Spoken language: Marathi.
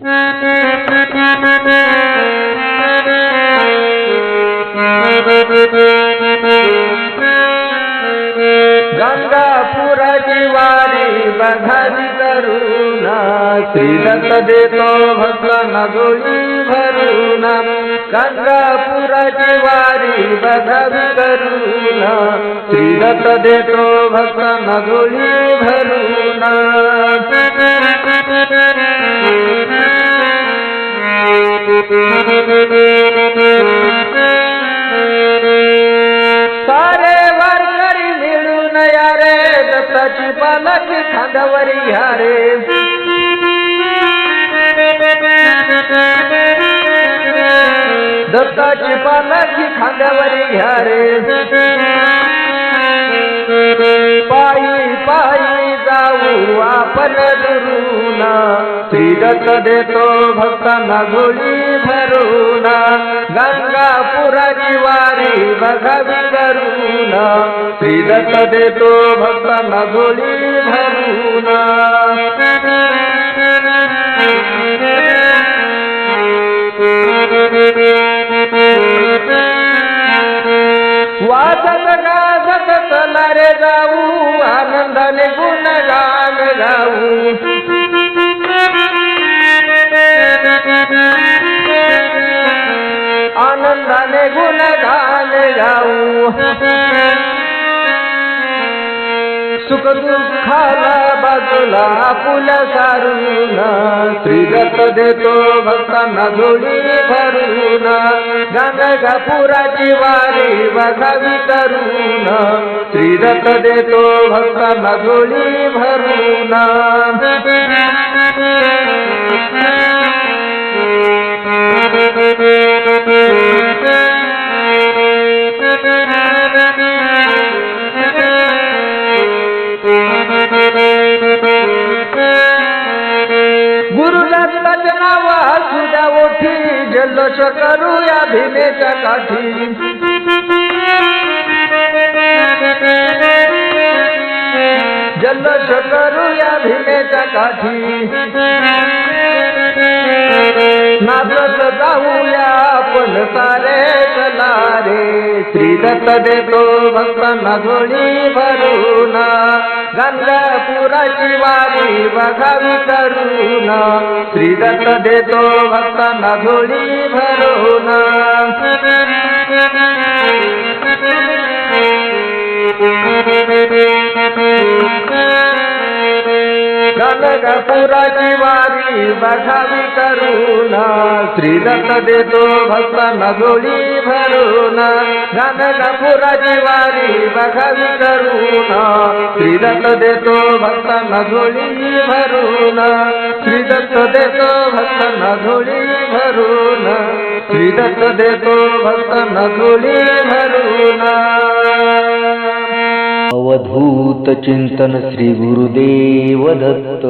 गंगापुराची वारी बघावी करुणा श्रीदत्त देतो भक्तांना जोडी भरुणा. गंगापुराची वारी बघावी करुणा श्रीदत्त देतो भक्तांना जोडी भरुणा. सारे वारकरी मिळून या रे दत्ताची पालक खांद्यावरी घ्या रे. दत्ताची पालक खांद्यावरी घ्या रे. पायी पायी जाऊ आपण दुरुना. श्री देतो भक्तांना गोळी भरूना गंगापुराची वारी बघावी करून श्री देतो भक्तांना गोळी भरून वाजत गाजत चला रे जाऊ आनंदाने गुणगान गाऊ. आनंदाने गुणगान गाऊ सुख दुःखाला बाजूला आपुल्या सारून श्रीदत्त देतो भक्तांना जोडी गंगा फुरा वारी बघावी करून श्रीदत्त देतो भक्तांना जोडी भरून. जल्लोष करूया भीमेच्या काठी. जल्लोष करूया भीमेच्या काठी. नाचत जाऊया आपण सारे चलारे श्रीदत्त देतो भक्तांना जोडी भरून. गंगापुराची वारी बघावी करून. श्रीदत्त देतो भक्तांना जोडी भरूना गंगापुराची वारी बघावी करुणा श्रीदत्त देतो भक्तांना जोडी भरुना गंगापुराची वारी बघावी करुणा श्रीदत्त देतो भक्तांना जोडी भरुना श्रीदत्त देतो भक्तांना जोडी भरूना श्रीदत्त देतो जोडी भरूना अवधूत चिंतन श्री गुरुदेव दत्त